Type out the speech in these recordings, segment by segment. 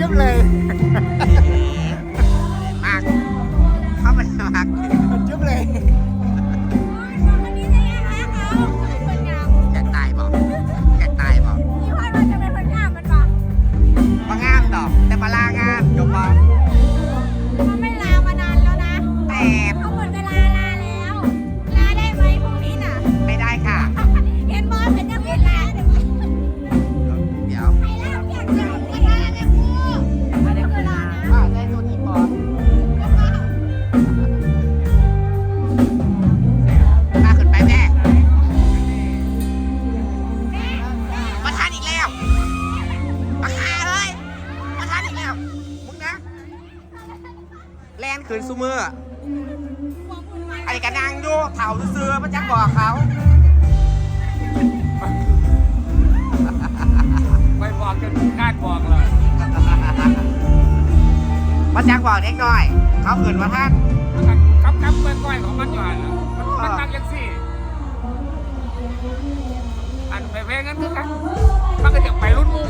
จุ๊บเลย แลนคืนซูเมอร์อันนี้ก็นางอยู่เถ่าซื้อๆมันจะบอกเขาไม่บอกจนคาดบอกเลยมันจะบอกเด็กน้อย เขาขืนว่าท่านกับกับก้อยๆของมันอยู่หันน่ะมันมันตั้งยังสี่ อันไปเพลงนั้นคือกันมันก็จะไปรุ่นมูก็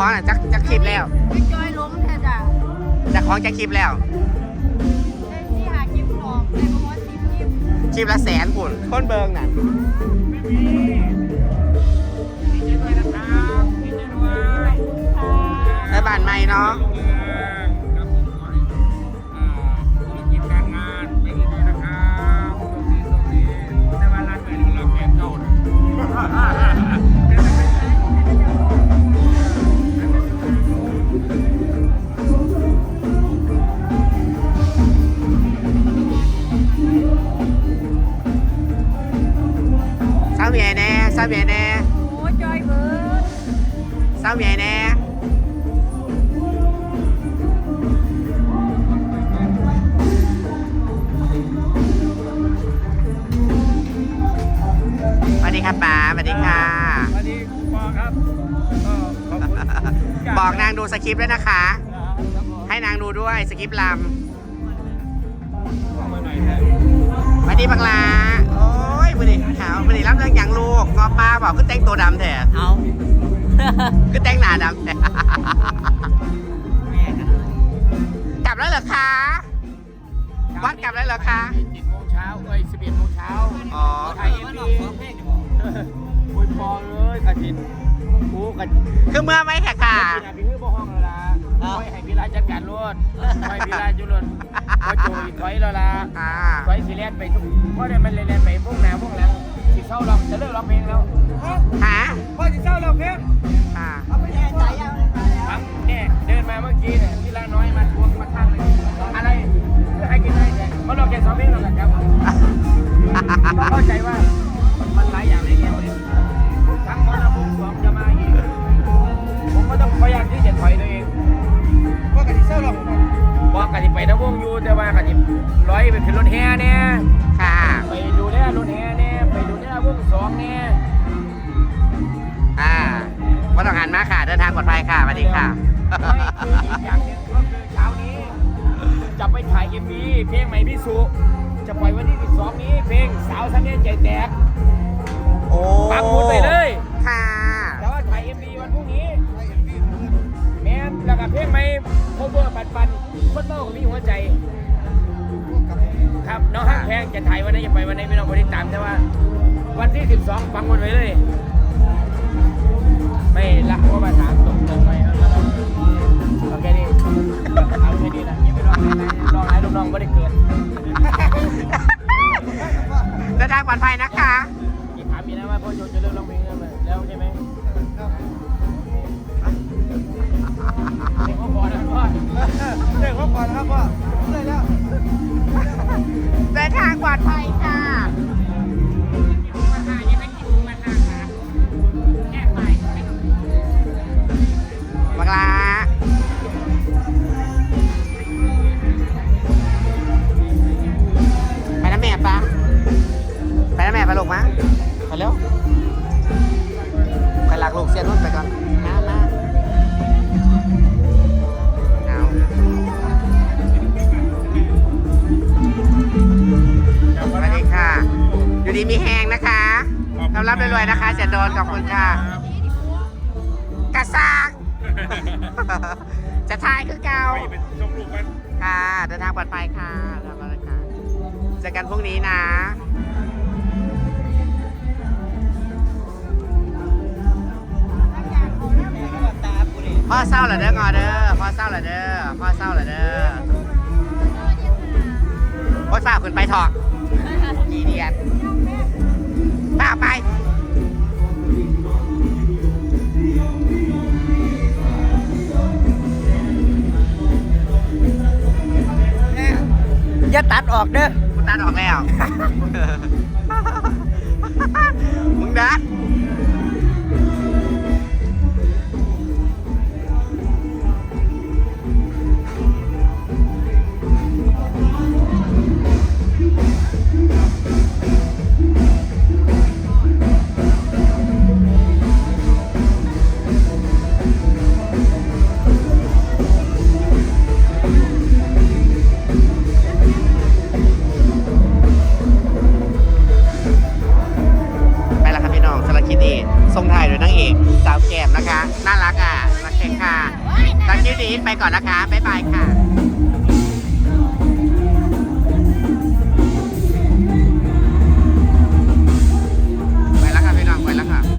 บอกอย่าคล้องอะจะจะคลิปแล้วไม่จอยล้มแท้จ้ะจะคล้องจะคลิปแล้วเล่นที่หาคลิปหลอกแต่เพราะว่าคลิปคลิปคลิปละแสนปุ่นคนเบิงน่ะดีใจด้วยนะครับดีใจด้วยค่ะแล้วบ้านใหม่เนาะ มียแน่เศร้าเมียแน่โอ้จอยเบิร์ดเศร้าเมียแน่สวัสดีครับป๋าสวัสดีค่ะ สวัสดีครูปอครับก็ขอบคุณบอกนางดูสคริปต์ด้วยนะคะ ครับผมให้นางดูด้วยสคริปต์ลบอกมาหน่อยนะำสวัสดีบังลา อย่างลูกงอป้าบอกก็แต่งตัวดำแท้เอา ก็แต่งหน้าดำแท้กลับแล้วเหรอคะ วัดกลับแล้วเหรอคะเจ็ดโมงเช้าเอ้ยสิบเอ็ดโมงเช้าอ๋อไทยเอ็นดีคุยปอเลยกระถินกูกระถินคือเมื่อไม่แค่ค่ะอะพี่ฮื้อบ่ห้องแล้วล่ะคอยให้พี่ราจัดการรถคอยพี่ราจุรถคอยโจยถอยแล้วล่ะอ่าถอยสิเลียนไปทุกเพราะเดี๋ยวมันเลียนไป เศร้าร้องจะเลิกร้องเพลงแล้วหาพ่อจะเศร้าร้องเพลงอ่าครับเนี่ยเดินมาเมื่อกี้เนี่ยพี่ลาน้อยมาทวงมาข้างเลยอะไรให้กินได้แต่เขาลองแกสองเพลงแล้วกันครับเข้าใจว่า วงสองเนี่ยอ่าว่าต้องหันมาค่ะ เดินทางปลอดภัยค่ะสวัสดีค่ะ ไม่คืออีกอย่างหนึ่งก็คือเช้านี้ จะไปถ่ายเอ็มวีเพลงใหม่พี่สุ จะปล่อยวันที่ 12 นี้เพลงสาวสันเนียใจแตกโอ้ปักหมุดไปเลย ค่ะ แต่ว่าถ่ายเอ็มวีวันพรุ่งนี้แม่นแล้วก็เพลงใหม่โคเวอร์ปันปันคนเมาก็มีหัวใจ ครับน้องฮักแพงจะถ่ายวันไหนจะไปวันไหนไม่ต้องบริตามแต่ว่า วันที่12ฟังหมดไว้เลย ไม่ละว่ามาถามตรงตรงๆไปเอาเอาเอาแค่นี้เอาแค่นี้นะยังไม่รออะไรรออะไรลูกน้องไม่ได้เกิดเดินทางปลอดภัยนะคะอีกถามมีนะว่าพ่อโจจะเลิกร้องเพลงแล้วไหมแล้วใช่ไหมเด็กพ่อพอนะพ่อเด็กเขาก่อนนะครับพ่อเลยแล้วเดินทางปลอดภัยค่ะำรับรวยๆนะคะเสียโดนขอบคุณค่ะ กระซังจะทายคือเก่าไปเป็นชมลูกกันค่ะเดินทางปลอดภัยค่ะเดินทางปลอดภัยค่ะเจอกันพรุ่งนี้นะตาปุริพ่อเศร้าเหรอเด้องอเด้อพ่อเศร้าเหรอเด้อพ่อเศร้าเหรอเด้อโอ๊ยฝ้าขึ้นไปถอดอีเดียด ฝ้าไปอย่าตัดออกเด้อกูตัดออกแล้ว มึงดัด สาวแกมนะคะ น่ารักอะรัเแข่ค่ะตอนนี้ดีไปก่อนนะคะ บ๊ายบายค่ะ